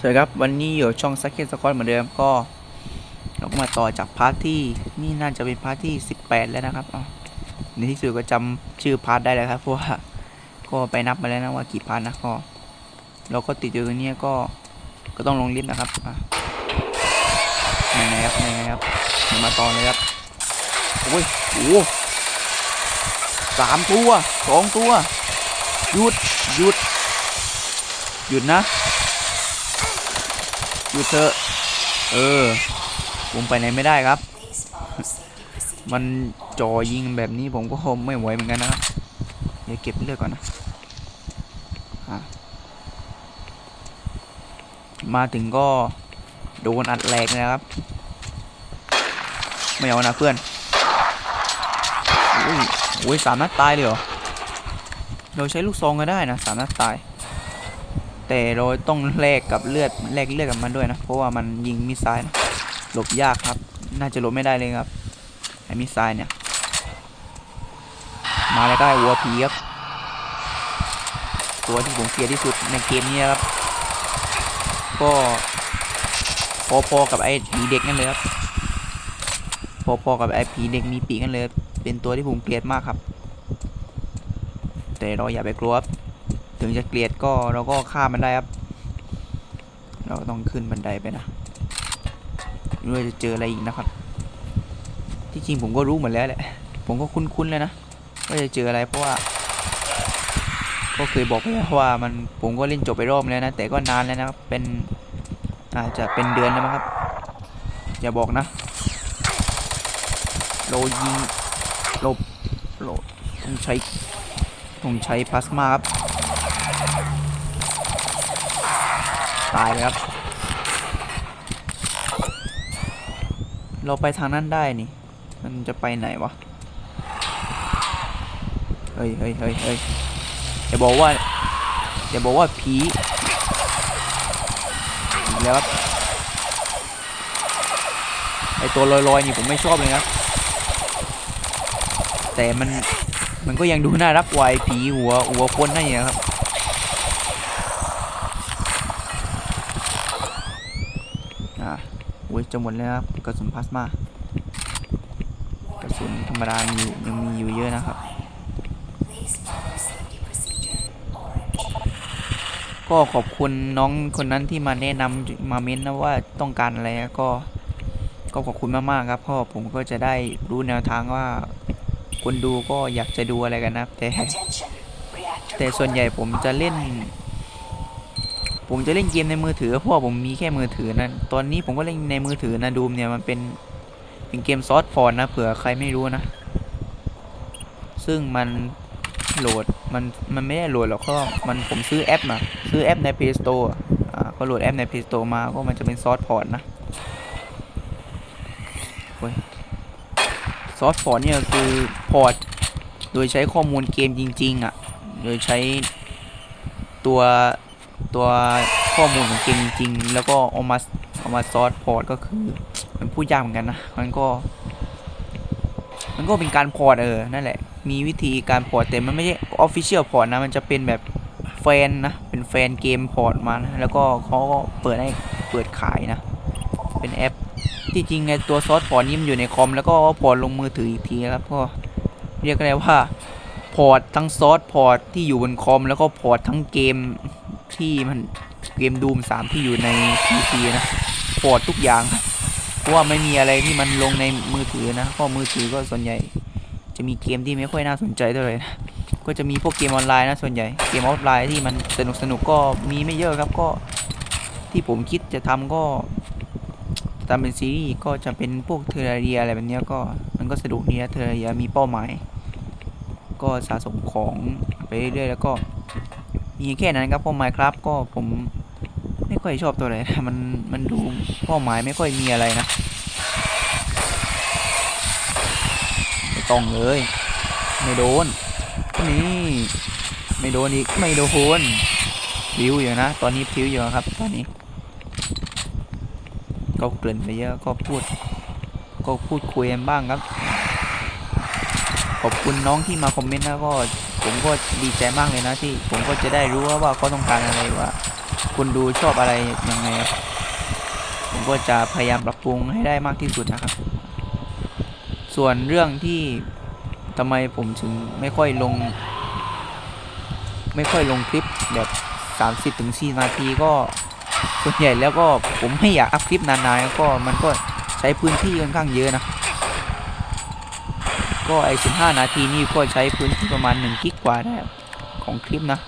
สวัสดีครับ วันนี้อยู่ช่องซักเก็ตสกอตเหมือนเดิมก็เราก็มาต่อจากพาร์ทที่นี่น่าจะเป็นพาร์ทที่ 18 แล้วนะครับในที่สุดก็จำชื่อพาร์ทได้แล้วครับเพราะว่าก็ไปนับมาแล้วนะว่ากี่พาร์ทนะก็เราก็ติดอยู่ตรงนี้ก็ก็ต้องลงลิฟต์นะครับอะยังไงครับยังไงครับเดี๋ยวมาต่อเลยครับโอ้ยโอ้สามตัวสองตัวหยุดหยุดหยุดนะ ยุดเถอะเออผมไปไหนไม่ได้ครับ มันจ่อยิงแบบนี้ผมก็ไม่ไหวเหมือนกันนะครับเดี๋ยวเก็บเลือดก่อนนะมาถึงก็โดนอัดแหลกนะครับ ไม่เอานะเพื่อนอุ้ยอุ้ยสามนัดตายเลยเหรอเราใช้ลูกซองก็ได้นะสามนัดตาย แต่เราต้องแลกกับเลือดแลกเลือดกับมันด้วยนะ เพราะว่ามันยิงมิสไซล์นะหลบยากครับ น่าจะหลบไม่ได้เลยครับไอ้มิสไซล์เนี่ย มาแล้วก็ไอ้วัวผีครับตัวที่ผมเกลียดที่สุดในเกมนี้ครับ ก็พอๆกับไอ้ผีเด็กนั่นเลยครับพอๆกับไอ้ผีเด็กมีปีกนั่นเลย เป็นตัวที่ผมเกลียดมากครับ แต่เราอย่าไปกลัวครับ ถึงจะเกลียดก็เราก็ฆ่ามันได้ครับ เราต้องขึ้นบันไดไปนะไม่รู้ว่าจะเจออะไรอีกนะครับ ที่จริงผมก็รู้หมดแล้วแหละ ผมก็คุ้นๆเลยนะว่าจะเจออะไรเพราะว่า ก็เคยบอกไปแล้วว่ามันผมก็เล่นจบไปรอบแล้วนะ แต่ก็นานแล้วนะครับเป็นอาจจะเป็นเดือนแล้วมั้งครับ อย่าบอกนะเรายิงเราเราต้องใช้ต้องใช้พลาสมาครับ ตายเลยครับ เราไปทางนั้นได้นี่ มันจะไปไหนวะ เฮ้ยเฮ้ยเฮ้ยเฮ้ยอย่าบอกว่าอย่าบอกว่าผีอีกแล้วครับไอตัวลอยๆนี่ผมไม่ชอบเลยนะแต่มันมันก็ยังดูน่ารักกว่าไอผีหัวหัวคนนั่นเองครับ อ่าอุ้ย จะหมดแล้วครับกระสุนพลาสมากระสุนธรรมดายังอยู่ยังมีอยู่เยอะนะครับ ก็ขอบคุณน้องคนนั้นที่มาแนะนำมาเม้นนะว่าต้องการอะไรก็ก็ขอบคุณมากๆครับเพราะผมก็จะได้รู้แนวทางว่าคนดูก็อยากจะดูอะไรกันนะแต่แต่ส่วนใหญ่ผมจะเล่น ผมจะเล่นเกมในมือถือเพราะว่าผมมีแค่มือถือนะตอนนี้ผมก็เล่นในมือถือนะดูมเนี่ยมันเป็นเป็นเกมซอสพอร์ตนะเผื่อใครไม่รู้นะ ซึ่งมันโหลดมันมันไม่ได้โหลดหรอกก็มันผมซื้อแอปมาซื้อแอปใน Play Store อะอ่าก็โหลดแอปใน Play Store มาก็มันจะเป็นซอสพอร์ตนะโอ้ยซอสพอร์ตเนี่ยคือพอร์ตโดยใช้ข้อมูลเกมจริง ๆ อะ โดยใช้ตัว ตัวข้อมูลของเกมจริง แล้วก็เอามาเอามาซอสพอร์ตก็คือมันพูดยากเหมือนกันนะมันก็ มันก็เป็นการพอร์ตเออนั่นแหละ มีวิธีการพอร์ตแต่มันไม่ใช่ออฟฟิเชียลพอร์ตนะ มันจะเป็นแบบแฟนนะ เป็นแฟนเกมพอร์ตมานะแล้วก็เขาก็เปิดให้เปิดขายนะ เป็นแอปที่จริงไงตัวซอสพอร์ตนี่มันอยู่ในคอมแล้วก็พอร์ตลงมือถืออีกทีนะครับก็เรียกได้ว่าพอร์ตทั้งซอสพอร์ตที่อยู่บนคอมแล้วก็พอร์ตทั้งเกม ที่มันเกมดูมสามที่อยู่ใน PC นะพอร์ตทุกอย่างเพราะว่าไม่มีอะไรที่มันลงในมือถือนะก็มือถือก็ส่วนใหญ่ จะมีเกมที่ไม่ค่อยน่าสนใจเท่าไหร่นะก็จะมีพวกเกมออนไลน์นะส่วนใหญ่เกมออฟไลน์ที่มันสนุกสนุกก็มีไม่เยอะครับก็ที่ผมคิดจะทำก็ทำเป็นซีรีส์ก็จะเป็นพวกเทอร์เรียอะไรแบบนี้ก็มันก็สนุกดีนะเทอร์เรียมีเป้าหมาย ก็สะสมของไปเรื่อยๆแล้วก็ มีแค่นั้นครับเพราะ Minecraft ก็ผมไม่ค่อยชอบตัวไหนนะมันมันดูเป้าหมายไม่ค่อยมีอะไรนะไม่ต้องเลย ไม่โดนนี่ไม่โดนอีกไม่โดนพิวอยู่นะ ตอนนี้พิวอยู่ครับ ตอนนี้ ก็เกริ่นไปเยอะก็พูด ก็พูดคุยกันบ้างครับ ขอบคุณน้องที่มาคอมเมนต์นะก็ ผมก็ดีใจมากเลยนะที่ผมก็จะได้รู้ว่าว่าเขาต้องการอะไรว่าคุณดูชอบอะไรยังไงครับผมก็จะพยายามปรับปรุงให้ได้มากที่สุดนะครับ ส่วนเรื่องที่ทำไมผมถึงไม่ค่อยลง ไม่ค่อยลงคลิปแบบ 30ถึง4นาทีก็ส่วนใหญ่แล้วก็ผมไม่อยากอัพคลิปนานๆก็มันก็ใช้พื้นที่ค่อนข้างเยอะนะ ก็ไอ15 นาทีนี่ก็ใช้พื้นที่ประมาณ1กิกกว่าได้ของคลิปนะ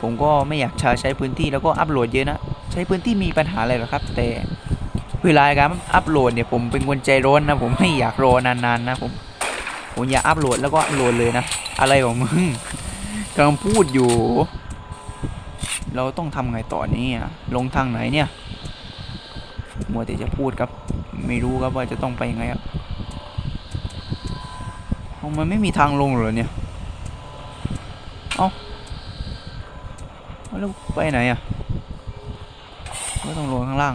ผมก็ไม่อยากจะใช้พื้นที่แล้วก็อัพโหลดเยอะนะ ใช้พื้นที่มีปัญหาอะไรหรอครับ แต่เวลาการอัพโหลดเนี่ยผมเป็นคนใจร้อนนะ ผมไม่อยากรอนานๆนะผมผมอยากอัพโหลดแล้วก็อัพโหลดเลยนะ อะไรของมึงกำลังพูดอยู่ เราต้องทำไงต่อเนี่ยลงทางไหนเนี่ยมัวแต่จะพูดครับ ไม่รู้ครับว่าจะต้องไปยังไงครับ มันไม่มีทางลงเหรอเนี่ยเอาเอาแล้วไปไหนอะก็ต้องลงข้างล่าง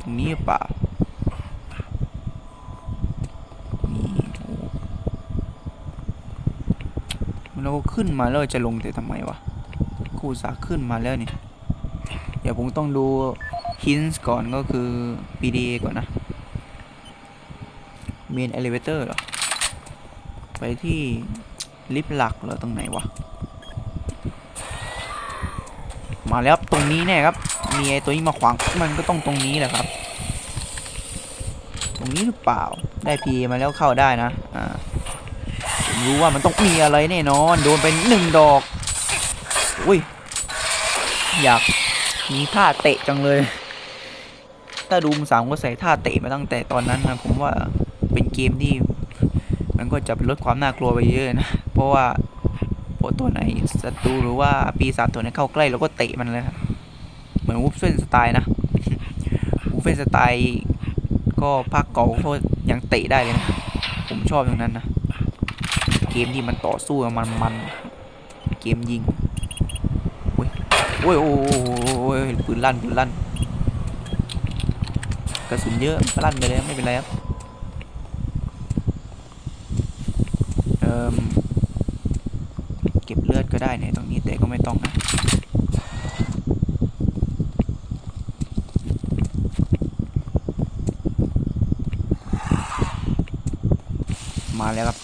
ตรงนี้ป่านี่เราก็ขึ้นมาแล้วจะลงแต่ทำไมวะกูสาขึ้นมาแล้วนี่ เดี๋ยวผมต้องดู hints ก่อนก็คือ PDA ก่อนนะ main elevator เหรอ ไปที่ลิฟต์หลักเหรอตรงไหนวะ มาแล้วตรงนี้แน่ครับ มีไอ้ตัวนี้มาขวางมันก็ต้องตรงนี้แหละครับ ตรงนี้หรือเปล่า ได้พีมาแล้วเข้าได้นะ อ่าผมรู้ว่ามันต้องมีอะไรแน่นอน โดนไปหนึ่งดอก อุ้ย อยากมีท่าเตะจังเลย ถ้าดูมสามก็ใส่ท่าเตะมาตั้งแต่ตอนนั้นนะผมว่า เป็นเกมที่มันก็จะลดความน่ากลัวไปเยอะนะ เพราะว่าพอตัวไหนศัตรูหรือว่าปีศาจตัวไหนเข้าใกล้เราก็เตะมันเลยครับเหมือนวูฟเฟนสไตล์นะวูฟเฟนสไตล์ก็ภาคเก่าก็ยังเตะได้เลยนะ ผมชอบตรงนั้นนะ เกมที่มันต่อสู้มันมันเกมยิงโอ้ยโอ้ยโอ้ยโอ้ยปืนลั่นปืนลั่นกระสุนเยอะลั่นไปเลยไม่เป็นไรครับ เอ่มเก็บเลือดก็ได้ในตรงนี้แต่ก็ไม่ต้องนะมาแล้วครับ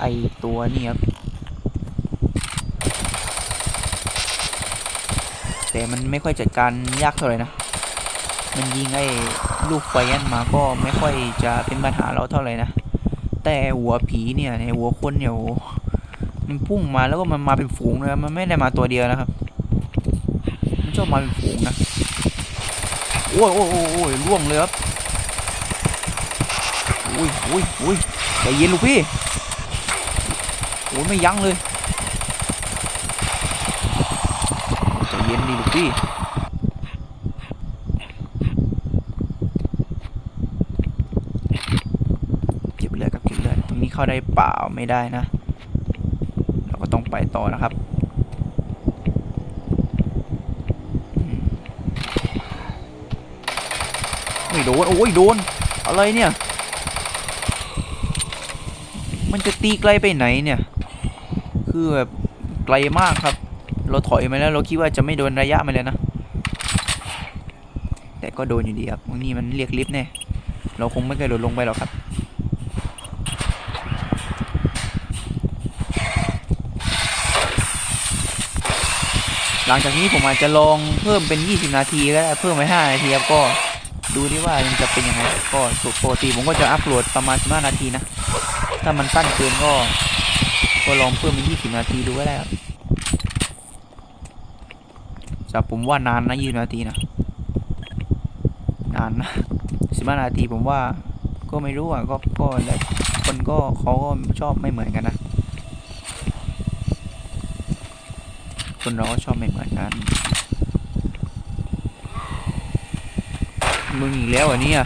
ไอตัวนี่ครับ แต่มันไม่ค่อยจัดการยากเท่าไหร่นะ มันยิงไอ้ลูกไฟนั่นมาก็ไม่ค่อยจะเป็นปัญหาเราเท่าไหร่นะ แต่หัวผีเนี่ยในหัวคนเนี่ยโมันพุ่งมาแล้วก็มันมาเป็นฝูงเลยมันไม่ได้มาตัวเดียวนะครับ มันชอบมาเป็นฝูงนะ โอ้ยโอ้ยโอ้ยล่วงเลยครับอุ้ยอุ้ยอุ้ยใจเย็นลูกพี่โอ้ยไม่ยั้งเลยใจเย็นดีลูกพี่เก็บเลือดกับเก็บเลือดตรงนี้เข้าได้เปล่าไม่ได้นะ ต่อนะครับไม่โดนโอ้ยโดน อะไรเนี่ย มันจะตีไกลไปไหนเนี่ย คือแบบไกลมากครับ เราถอยมาแล้วเราคิดว่าจะไม่โดนระยะมาเลยนะ แต่ก็โดนอยู่ดีครับตรงนี้มันเรียกลิฟต์แน่เราคงไม่เคยโดดลงไปหรอกครับ หลังจากนี้ผมอาจจะลองเพิ่มเป็น 20 นาทีก็ได้เพิ่มไป5นาทีครับก็ดูดิว่ามันจะเป็นยังไงก็สุดปกติผมก็จะอัพโหลดประมาณ15นาทีนะ ถ้ามันสั้นเกินก็ ก็ลองเพิ่มเป็น 20 นาทีดูก็ได้ครับแต่ผมว่านานนะ20นาทีนะนานนะ15นาทีผมว่าก็ไม่รู้อะก็ก็แล้วคนก็เขาก็ชอบไม่เหมือนกันนะ คนเราก็ชอบไม่เหมือนกัน มึงอีกแล้วเหรอเนี่ย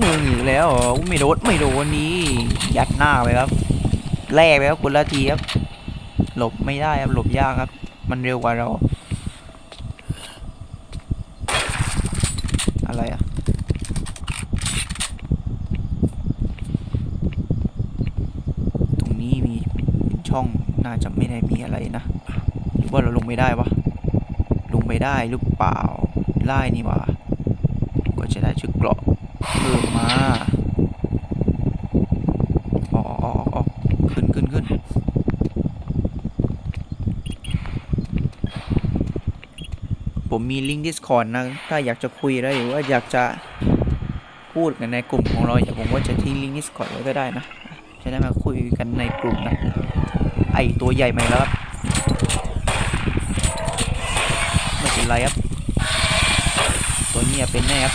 มึงอีกแล้วเหรอไม่โดนไม่โดนนี่ยัดหน้าไปครับแลกไปครับคนละทีครับ หลบไม่ได้ครับหลบยากครับ มันเร็วกว่าเรา อะไรอะตรงนี้มีช่องน่าจะไม่ได้มีอะไรนะ รือว่าเราลงไม่ได้วะ ลงไปได้หรือเปล่าไล่นี่ว่าก็จะได้ชุดเกราะเพิ่มมาออกออกออกขึ้นขึ้นขึ้นผมมีลิงก์ Discord นะ ถ้าอยากจะคุยแล้วหรือว่าอยากจะพูดกันในกลุ่มของเราอย่าผมก็จะทิ้งลิงก์ Discord ไว้ก็ได้นะ จะได้มาคุยกันในกลุ่มนะ ไอตัวใหญ่ไหมแล้วครับ ไม่เป็นไรครับ ตัวเนี้ยเป็นแน่ครับ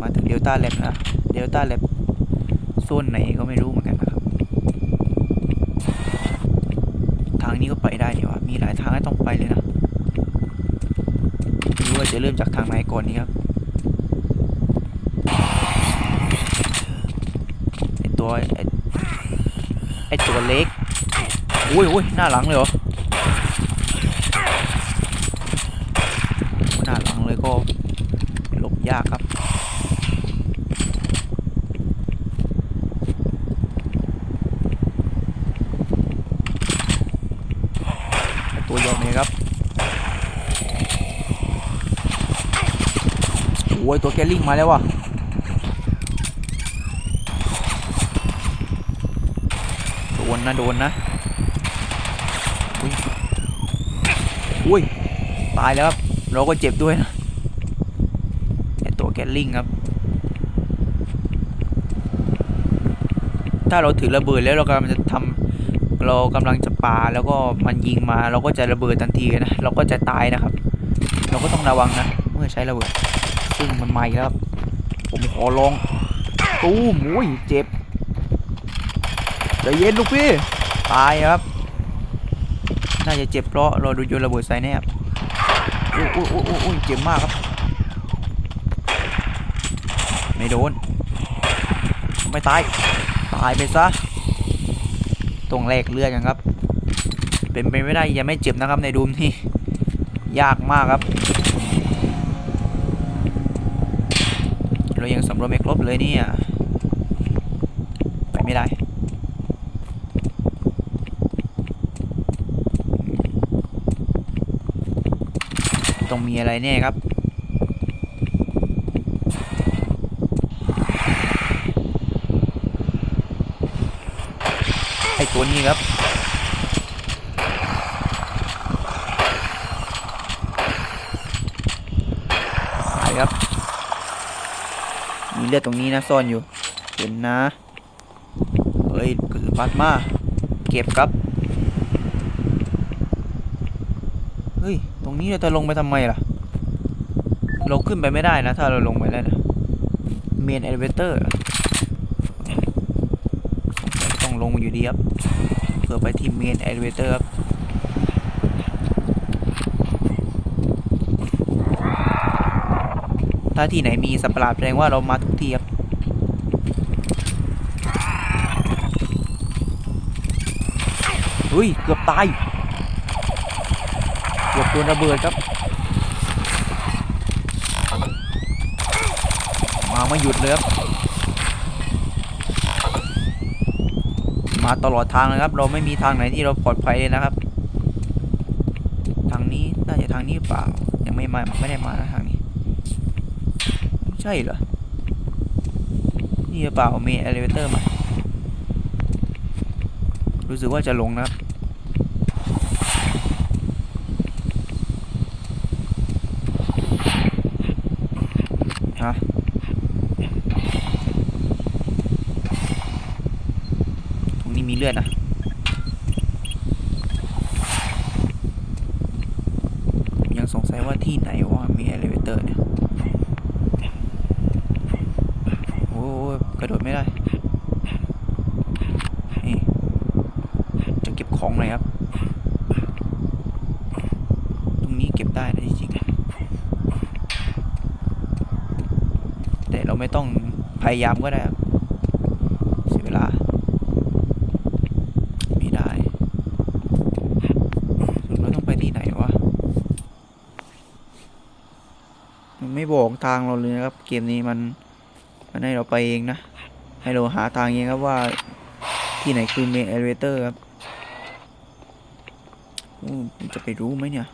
มาถึงเดลต้าแลบนะเดลต้าแลบโซนไหนก็ไม่รู้เหมือนกันนะครับ ทางนี้ก็ไปได้นี่ว่ามีหลายทางให้ต้องไปเลยนะไม่รู้ว่าจะเริ่มจากทางไหนก่อนนี่ครับ ไอตัวไอไอตัวเล็ก อุ้ยอุ้ยหน้าหลังเลยเหรอหน้าหลังเลยก็หลบยากครับตัวใหญ่เลยครับโอ้ยตัวแกลิงมาแล้วว่ะโดนนะโดนนะ อุ้ย อุ้ย ตายแล้วครับ เราก็เจ็บด้วยนะไอตัวแกลลิงครับ ถ้าเราถือระเบิดแล้วเรากำลังจะทำเรากำลังจะปาแล้วก็มันยิงมา เราก็จะระเบิดทันทีนะ เราก็จะตายนะครับ เราก็ต้องระวังนะ เมื่อใช้ระเบิด ซึ่งมันมาอีกแล้วครับ ผมขอลอง ตู้มโอ้ยเจ็บใจเย็นลูกพี่ ตายครับ น่าจะเจ็บเพราะเราดูโยนระเบิดใส่แนบโอ้ยโอ้ยโอ้ยโอ้ยโอ้ยเจ็บมากครับ ไม่โดน ไม่ตาย ตายไปซะ ตรงแรกเลือดกันครับ เป็นไปไม่ได้ยังไม่เจ็บนะครับในดูมนี่ ยากมากครับ เรายังสำรวจไม่ครบเลยเนี่ย ไปไม่ได้ ต้องมีอะไรแน่ครับ ไอตัวนี้ครับตายครับ มีเลือดตรงนี้นะซ่อนอยู่ เห็นนะ เฮ้ยกระสุนพัดมา เก็บครับ เฮ้ย ต รงนี้เราจะลงไปทำไมล่ะ เราขึ้นไปไม่ได้นะ ถ้าเราลงไปแล้วนะเมนเอลเวเตอร์ต้องลงมาอยู่ดีครับเพื่อไปที่เมนเอลเวเตอร์ครับถ้าที่ไหนมีสัปะหลาดแสดงว่าเรามาทุกทีครับเฮ้ย เกือบตาย เกือบโดนระเบิดครับ มาไม่หยุดเลยครับ มาตลอดทางเลยครับ เราไม่มีทางไหนที่เราปลอดภัยเลยนะครับ ทางนี้น่าจะทางนี้เปล่า ยังไม่มาไม่ได้มานะทางนี้ ใช่เหรอ นี่เปล่ามีเอลิเวเตอร์มา รู้สึกว่าจะลงนะครับ ฮะ ต รงนี้มีเลือดนะยังสงสัยว่าที่ไหนว่ามีเอลิเวเตอร์เนี่ยโอ้ยกระโดดไม่ได้นี่จะเก็บของหน่อยครับ ตรงนี้เก็บได้นะจริงๆแต่เราไม่ต้องพยายามก็ได้ครับเสียเวลา ไม่ได้เราต้องไปที่ไหนวะ มัน ไม่บอกทางเราเลยนะครับ เกมนี้มันมันให้เราไปเองนะ ให้เราหาทางเองครับว่าที่ไหนคือเมนเอเลเวเตอร์ครับจะไปรู้ไหมเนี่ย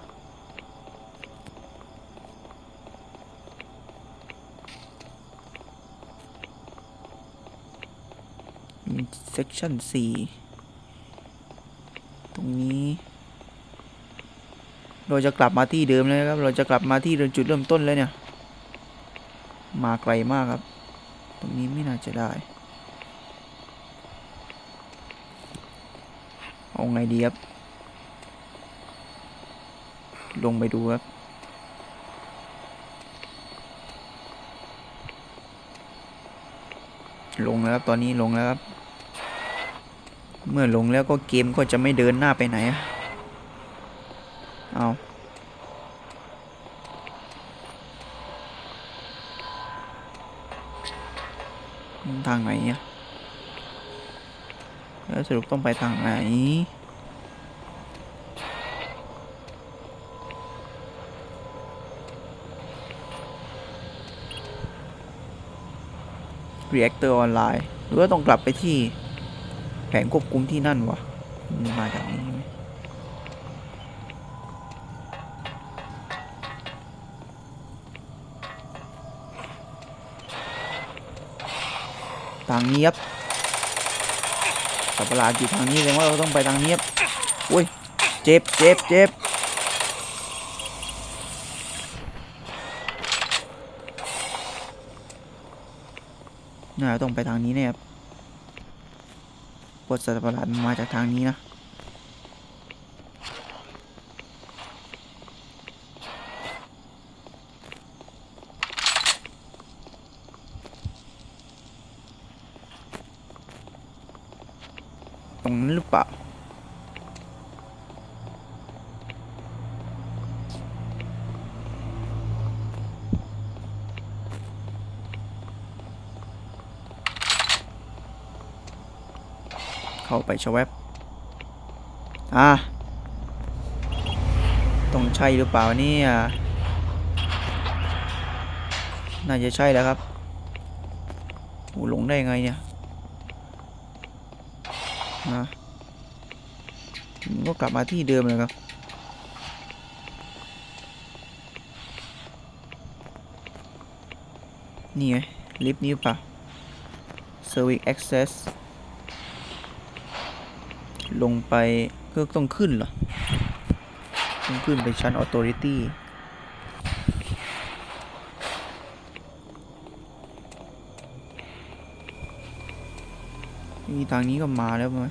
เซกชันสี่ตรงนี้ เราจะกลับมาที่เดิมเลยครับ เราจะกลับมาที่จุดเริ่มต้นแล้วเนี่ย มาไกลมากครับ ตรงนี้ไม่น่าจะได้ เอาไงดีครับ ลงไปดูครับลงแล้วครับ ตอนนี้ลงแล้วครับ เมื่อลงแล้วก็เกมก็จะไม่เดินหน้าไปไหนอะเอาทางไหนอะแล้วสรุปต้องไปทางไหน Reactor ออนไลน์ หรือว่าต้องกลับไปที่แผงควบคุมที่นั่นวะมันมาจากนี้ใช่ไหม ทางนี้ครับสับประหลาดอยู่ทางนี้เลยว่าเราต้องไปทางนี้ครับอุ้ยเจ็บเจ็บเจ็บน่าต้องไปทางนี้เนี่ยครับปวดสัตว์ประหลาดมาจากทางนี้นะ ตรงนั้นหรือเปล่า เข้าไปชะแวบอะต้องใช่หรือเปล่าเนี่ยน่าจะใช่แล้วครับโหหลงได้ไงเนี่ยนะก็กลับมาที่เดิมเลยครับนี่ไงลิฟต์นี้หรือเปล่า Service Access ลงไปก็ต้องขึ้นเหรอ ต้องขึ้นไปชั้น Authority นี่ทางนี้ก็มาแล้วไหม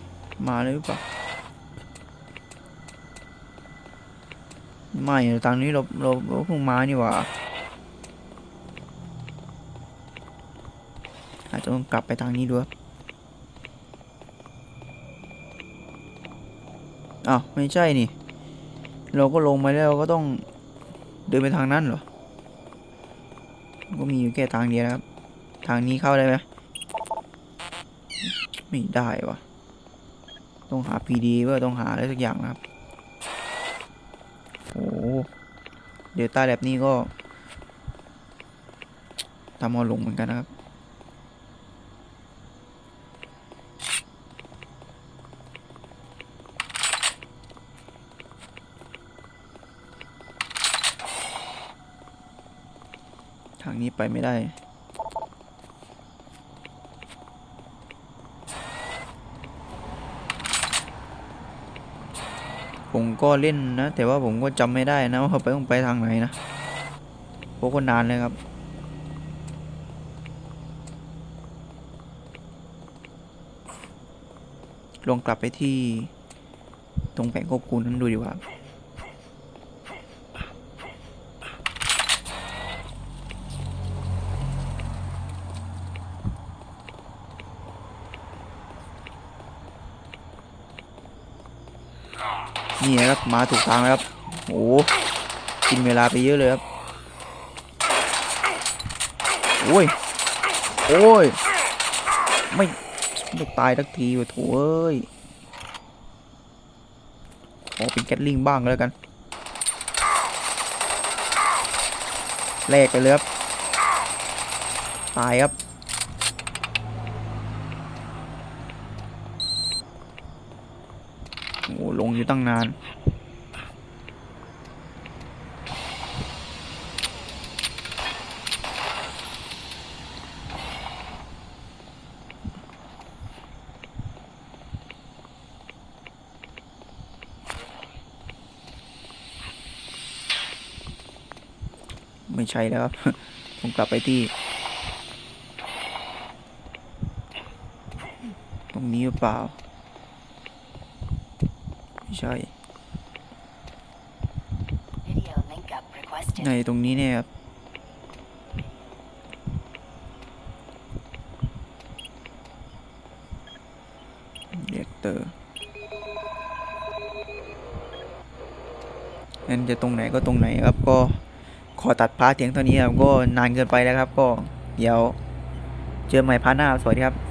มาแล้วหรือเปล่า ไม่ทางนี้เราเราเราเพิ่งมานี่หว่า อาจจะต้องกลับไปทางนี้ด้วย อ้าวไม่ใช่นี่ เราก็ลงมาแล้วเราก็ต้องเดินไปทางนั้นเหรอ ก็มีอยู่แค่ทางเดียวนะครับ ทางนี้เข้าได้ไหมไม่ได้วะต้องหา PD ว่าต้องหาอะไรสักอย่างนะครับโอ้เดลต้าแลบนี้ก็ทำเอาลงเหมือนกันนะครับ ทางนี้ ไปไม่ได้ ผมก็เล่นนะ แต่ว่าผมก็จำไม่ได้นะว่าไปต้องไปทางไหนนะเพราะก็นานเลยครับลองกลับไปที่ตรงแผงควบคุมนั้นดูดีกว่า นี่ครับมาถูกทางแล้วครับโอ้กินเวลาไปเยอะเลยครับโอ้ยโอ้ยไม่ไม่ตายทักทีวะโถ่เอ้ยขอเป็นแกตลิงบ้างแล้วกันแลกไปเลยครับตายครับ อยู่ตั้งนาน ไม่ใช่แล้วครับ ผมกลับไปที่ตรงนี้หรือเปล่า ใช่ Video link up requested. ในตรงนี้เนี่ยครับเรียกเตอร์งั้นจะตรงไหนก็ตรงไหนครับ ก็ขอตัดพาร์ทเพียงเท่านี้ครับ ก็นานเกินไปแล้วครับ ก็เดี๋ยวเจอใหม่พาร์ทหน้า สวัสดีครับ